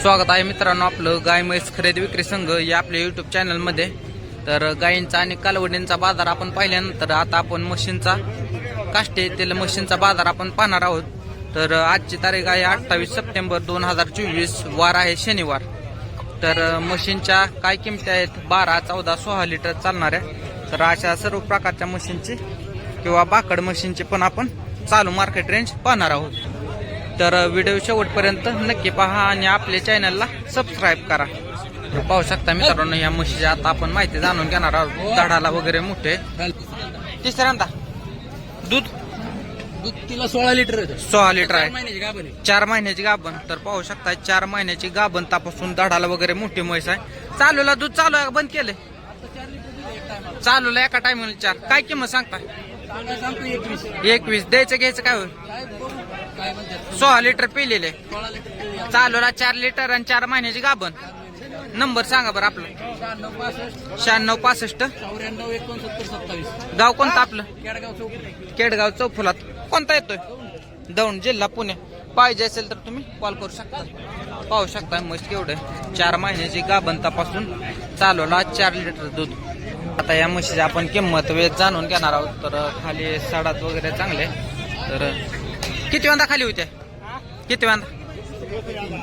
स्वागत आहे मित्रांनो आपलं गाय म्हैस खरेदी विक्री संघ या आपल्या युट्यूब चॅनलमध्ये तर गायींचा आणि कालवडींचा बाजार आपण पाहिल्यानंतर आता आपण मशीनचा काष्टे तेल मशीनचा बाजार आपण पाहणार आहोत. तर आजची तारीख आहे अठ्ठावीस सप्टेंबर दोन हजार चोवीस वार आहे शनिवार. तर मशीनच्या काय किमती आहेत? बारा चौदा सोळा लिटर चालणाऱ्या तर अशा सर्व प्रकारच्या मशीनची किंवा बाकड मशीनची पण आपण चालू मार्केट रेंज पाहणार आहोत. तर व्हिडिओ शेवटपर्यंत नक्की पहा आणि आपल्या चॅनलला सबस्क्राईब करा. पाहू शकता मित्रांनो या म्हशीची आता आपण माहिती जाणून घेणार आहोत. झाडाला वगैरे मोठे. तिसऱ्यांदा दूध. दूध तिला सोळा लिटर सोळा लिटर आहे. चार महिन्याची गाभण तर पाहू शकता चार महिन्याची गाभण तापासून झाडाला वगैरे मोठी म्हैस आहे. चालूला दूध चालू आहे बंद टायमाला चालूला एका टायमिंग चार. काय किंमत सांगतो एकवीस. द्यायचं घ्यायचं काय होईल काय बघू काय म्हणतात सोळा लिटर पिलेले. चालूला चार लिटर आणि चार महिन्याची गाभण. नंबर सांगा बरं आपलं. शहाण्णव पासष्ट. शहाण्णव पासष्ट. चौऱ्याण्णव एकोणसत्तर सत्तावीस. गाव कोणतं आपलं? केडगाव चौफुलात. कोणता येतोय? दौंड जिल्हा पुणे. पाहिजे असेल तर तुम्ही कॉल करू शकता. पाहू शकता मस्त केवढं चार महिन्याची गाभण तपासून चालवला चार लिटर दूध. आता या म्हशीची आपण किंमत वेळ जाणून घेणार आहोत. तर खाली साडात वगैरे चांगले तर किती वांदा खाली होत्या? किती वांदा?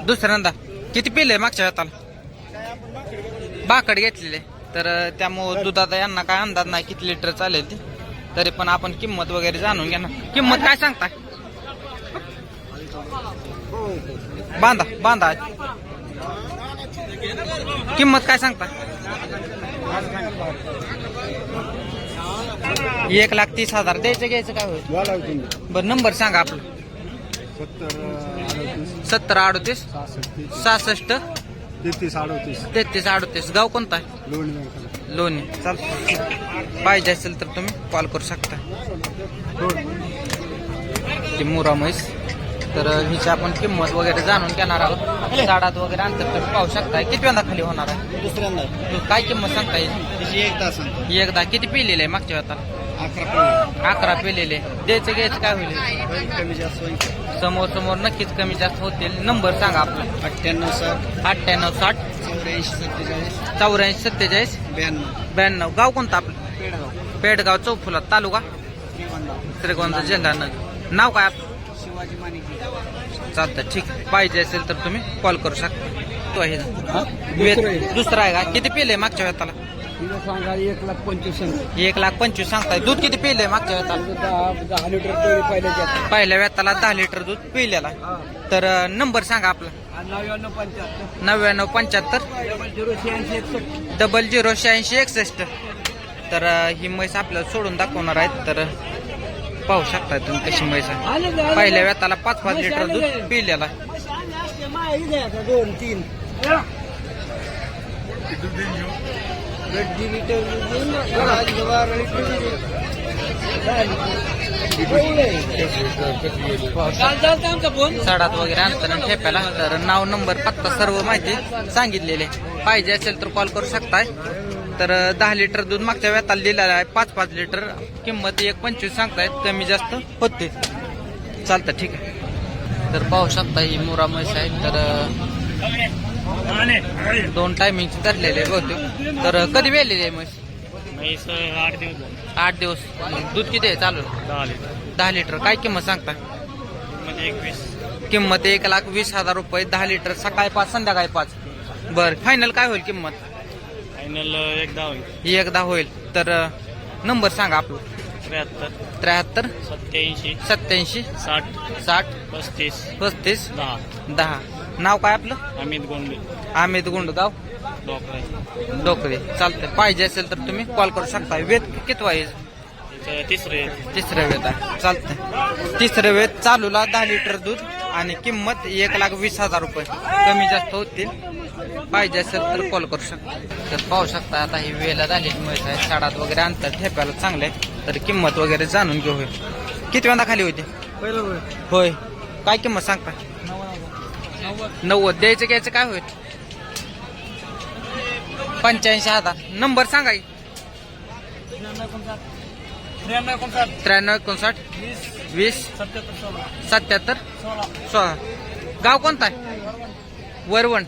दुसऱ्यांदा किती पिले मागच्या वेताला बाकड घेतलेले. तर त्यामुळं दुधाचा यांना काय अंदाज नाही किती लिटर चालेल ती. तरी पण आपण किंमत वगैरे जाणून घेणार. किंमत काय सांगताय? बांधा बांधा. किंमत काय सांगता एक लाख तीस हजार. द्यायचं घ्यायचं काय होईल? बरं नंबर सांगा आपलं. सत्तर अडोतीस? सहासष्ट? तेहतीस अडोतीस. तेहतीस अडोतीस गाव कोणता आहे? लोणी. लोणी चालतं पाहिजे असेल तर तुम्ही कॉल करू शकता. ती मुरा म्हैस. तर हिची आपण किंमत वगैरे जाणून घेणार आहोत. झाडात वगैरे अंतर तुम्ही पाहू शकता. किती वेळा खाली होणार आहे? दुसऱ्यांदा. तू काय किंमत सांगता येईल त्याची एक तास एकदा. किती पिलेले आहे मागच्या वेळा अकरा अकरा पिलेले. द्यायचं घ्यायचं काय होईल. समोर समोर नक्कीच कमी जास्त होतील. नंबर सांगा आपला. अठ्ठ्याण्णव साठ. अठ्ठ्याण्णव साठ. चौऱ्याऐंशी सत्तेचाळीस. चौऱ्याऐंशी सत्तेचाळीस. ब्याण्णव. ब्याण्णव. गाव कोणतं आपलं? पेडगाव. पेडगाव चौफुला तालुका? श्रीगोंदा. श्रीगोंदा जिल्हा नगर नाव काय आपलं? शिवाजी मानिक चालतं ठीक पाहिजे असेल तर तुम्ही कॉल करू शकता. तो आहे वेद दुसरं आहे. दुसरा आहे का? किती पिले मागच्या वेळाला तिला सांगा एक लाख पंचवीस एक लाख पंचवीस सांगताय. दूध किती पिले मागच्या वेळाला? दहा दहा लिटर पहिल्या वेताला दहा लिटर दूध पिलेला. तर नंबर सांगा आपला. नव्याण्णव पंच्याहत्तर. नव्याण्णव पंच्याहत्तर. डबल झिरो शहाऐंशी एकसष्ट. डबल झिरो शहाऐंशी एकसष्ट. तर अं, ही म्हैस आपल्याला सोडून दाखवणार आहेत. तर पाहू शकता तुम्ही कशी म्हैस आहे. पहिल्या वेताला पाच पाच लिटर दूध पिलेला. दोन तीन. गड्डी चालतं आमचा फोन साडात वगैरे अंतर ठेपायला. तर नाव नंबर पत्ता सर्व माहिती सांगितलेले. पाहिजे असेल तर कॉल करू शकताय. तर दहा लिटर दूध मागच्या वेळात दिलेलं आहे. पाच पाच लिटर किंमत एक पंचवीस सांगतायत. कमी जास्त होते. चालतं ठीक आहे. तर पाहू शकता ही मुरा म्हैस आहे. तर दोन टायमिंगची धरलेले बहुतेक. तर कधी वेळलेली आहे म्हैस? आठ दिवस. आठ दिवस दूध किती आहे चालू? दहा लिटर. दहा लिटर काय किंमत सांगता? एकवीस किंमत एक लाख वीस हजार रुपये दहा लिटर. सकाळी पाच संध्याकाळी पाच. बर फायनल काय होईल किंमत? फायनल एकदा होईल. एकदा होईल. तर नंबर सांगा आपलं. त्र्याहत्तर. त्र्याहत्तर. सत्याऐंशी सत्याऐंशी साठ. साठ. पस्तीस. पस्तीस. दहा. दहा. नाव काय आपलं? अमित गोंडे. अमित गुंडगाव डॉक्टर डोकरे. चालतंय. पाहिजे असेल तर तुम्ही कॉल करू शकता. वेद किती आहे? तिसरे. तिसरं वेद आहे. चालतंय. तिसरं वेद चालूला दहा लिटर दूध आणि किंमत एक लाख वीस हजार रुपये. कमी जास्त होतील. पाहिजे असेल तर कॉल करू शकता. तर पाहू शकता आता ही वेला झाली. म्हैस आहे साडात वगैरे अंतर ठेपायला चांगलं आहे. तर किंमत वगैरे जाणून घेऊ किती वेळा खाली होती? पहिलं होय. काय किंमत सांगता? नव्वद. द्यायचं घ्यायचं काय होईल? पंच्याऐंशी हजार नंबर सांगा. त्र्याण्णव एकोणसाठ. वीस. सत्याहत्तर सोळा. गाव कोणता आहे? वरवण.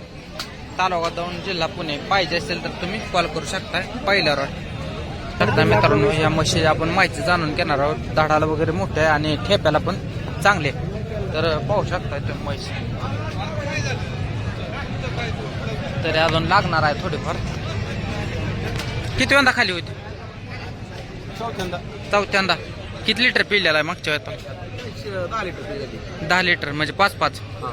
तालुका दौंड जिल्हा पुणे. पाहिजे असेल तर तुम्ही कॉल करू शकता पहिल्या रॉट तर मित्रांनो या म्हशी आपण माहिती जाणून घेणार आहोत. दाढाला वगैरे मोठे आहे आणि ठेप्याला पण चांगले. तर पाहू शकता तुम्ही म्हशी तरी अजून लागणार आहे थोडीफार. किती वेळा खाली होती? चौथ्यांदा. चौथ्यांदा किती लिटर पिलेला आहे मागच्या वेळेत दहा लिटर झाली दहा लिटर म्हणजे पाच पाच. हां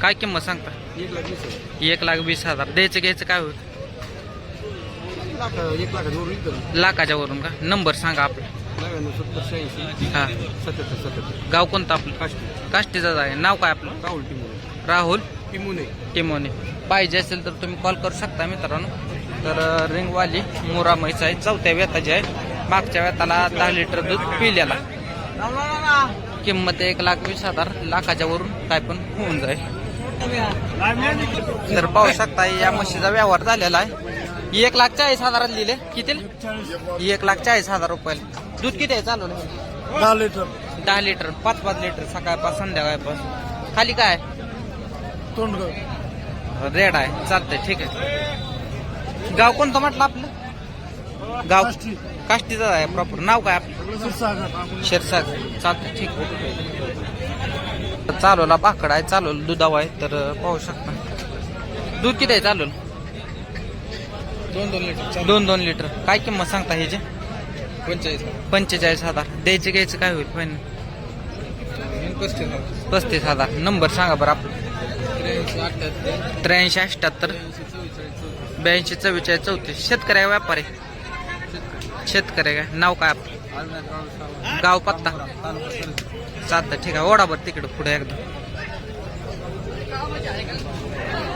काय किंमत सांगता? एक लाख वीस हजार. एक लाख वीस हजार द्यायचं घ्यायचं काय होईल एक लाख एक लाख दोन लिटर लाखाच्या वरून का? नंबर सांगा आपला. नव्याण्णव सत्तर शहाऐंशी हा. सत्याहत्तर सत्याहत्तर गाव कोणतं आपलं? काष्टी. काष्टीचं आहे. नाव काय आपलं? राहुल टिमोने. राहुल टिमोने. टिमोने. पाहिजे असेल तर तुम्ही कॉल करू शकता मित्रांनो. तर रिंगवाली मोरा म्हैस आहे चौथ्या वेताची आहे मागच्या वेताला दहा लिटर दूध पिलेला किंमत एक लाख वीस हजार. लाखाच्या वरून काय पण होऊन जाईल. तर पाहू शकता या म्हशीचा व्यवहार झालेला आहे. एक लाख चाळीस हजारात लिहिले. किती एक लाख चाळीस हजार रुपयाला. दूध किती आहे चालू? दहा लिटर. दहा लिटर. पाच पाच लिटर सकाळपास संध्याकाळपास खाली काय तोंड रेड आहे. चालतंय ठीक आहे. गाव कोणतं म्हटलं आपलं? गाव काष्टीचं आहे प्रॉपर नाव काय आपलं? शिरसागर चालतंय ठीक आहे. चालवला बाकड आहे चालवलं दुधाव आहे तर पाहू शकता. दूध किती आहे चालवलं? दोन दोन लिटर. दोन दोन लिटर. काय किंमत सांगता ह्याची पंचेचाळीस. पंचेचाळीस हजार. द्यायचे घ्यायचं काय होईल? फायनल. पस्तीस पस्तीस हजार. नंबर सांगा बरं आपलं. त्र्याऐंशी अठ्ठ्याहत्तर ब्याऐंशी चव्वेचाळीस चौतीस. शेतकरी आहे व्यापारी. शेतकरी काय नाव काय आपलं? गाव पत्ता. चालतं ठीक आहे. ओढा तिकडं पुढे एकदा.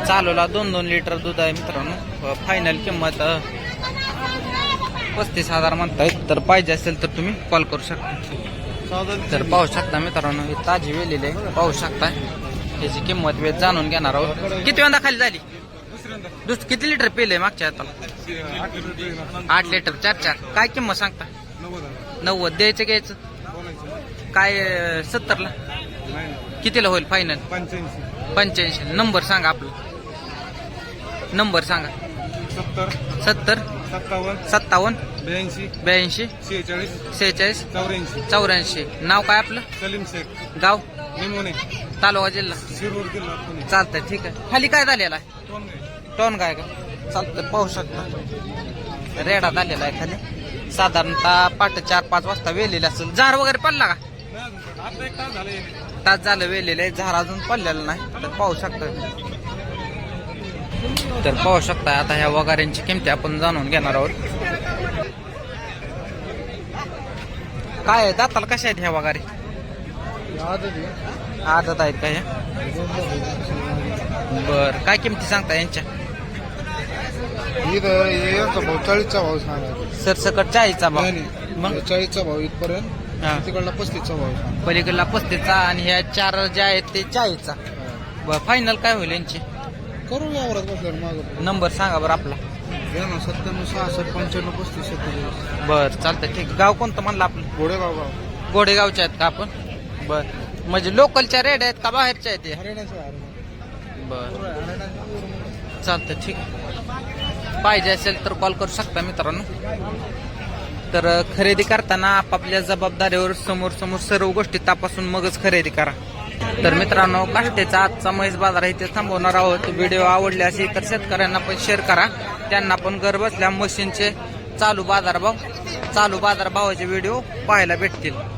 चालूला दोन दोन लिटर दूध आहे मित्रांनो. फायनल किंमत पस्तीस हजार म्हणतायत तर पाहिजे असेल तर तुम्ही कॉल करू शकता. तर पाहू शकता मित्रांनो ही ताजी वेलेली आहे. पाहू शकता याची किंमत वेळ जाणून घेणार आहोत. किती वेळा खाली झाली? दुस किती लिटर पिले मागच्या आता आठ लिटर चार चार. काय किंमत सांगता? नव्वद. द्यायचं घ्यायचं? काय सत्तरला? कितीला होईल फायनल पंच्याऐंशी. नंबर सांगा आपला. नंबर सांगा. सत्तर. सत्तर. सत्तावन्न. सत्तावन्न. ब्याऐंशी. ब्याऐंशी. शेहेचाळीस. सेहेचाळीस चौऱ्याऐंशी. चौऱ्याऐंशी. नाव काय आपलं? सलीम शेख. गाव? निमोने. तालुका जिल्हा. शिरूर जिल्हा पुणे. चालतंय ठीक आहे. खाली काय झालेला आहे? दोन गाय. टोन काय का? चालतं पाहू शकता. रेडा झालेला आहे खाली. साधारणतः पाठ चार पाच वाजता वेलेले असेल. झाड वगैरे पडला का? नाही, आता एक तास झाले तास झालं वेलेलं आहे. झाड अजून पडलेलं नाही. तर पाहू शकता. तर पाहू शकता आता ह्या वगाऱ्यांची किमती आपण जाणून घेणार आहोत. काय आहे? दाताला कशा आहेत ह्या वगारे? आदत आहेत का ह्या बर काय किमती सांगता यांच्या? भाऊ चाळीसचा भाव सांगा. सरसकट चाळीसचा भाव. मग? चाळीसचा भाव इथपर्यंत हा. तिकडला पस्तीसचा भाव पलीकडला पस्तीसचा आणि ह्या चार ज्या आहेत ते चाळीसचा. बर फायनल काय होईल यांची? करू बसल्यावर मागं नंबर सांगा बरं आपला. घ्या ना सत्त्याण्णव सहासष्ट पंच्याण्णव पस्तीस सत्तेचाळीस. बर चालतंय ठीक. गाव कोणतं म्हणलं आपलं? घोडेगाव गाव. गोडेगावच्या आहेत का आपण? बर. म्हणजे लोकलच्या रेड आहेत का बाहेरच्या आहेत आहे, बर. चालतं ठीक आहे. पाहिजे असेल तर कॉल करू शकता मित्रांनो. तर अ, खरेदी करताना आपापल्या जबाबदारीवर समोर समोर सर्व गोष्टी तपासून मगच खरेदी करा. तर मित्रांनो काष्टेचा आजचा म्हैस बाजार इथे थांबवणार आहोत. व्हिडिओ आवडले असेल तर शेतकऱ्यांना पण शेअर करा. त्यांना पण घर बसल्या मशीनचे चालू बाजारभाव चालू बाजारभावाचे व्हिडिओ पाहायला भेटतील.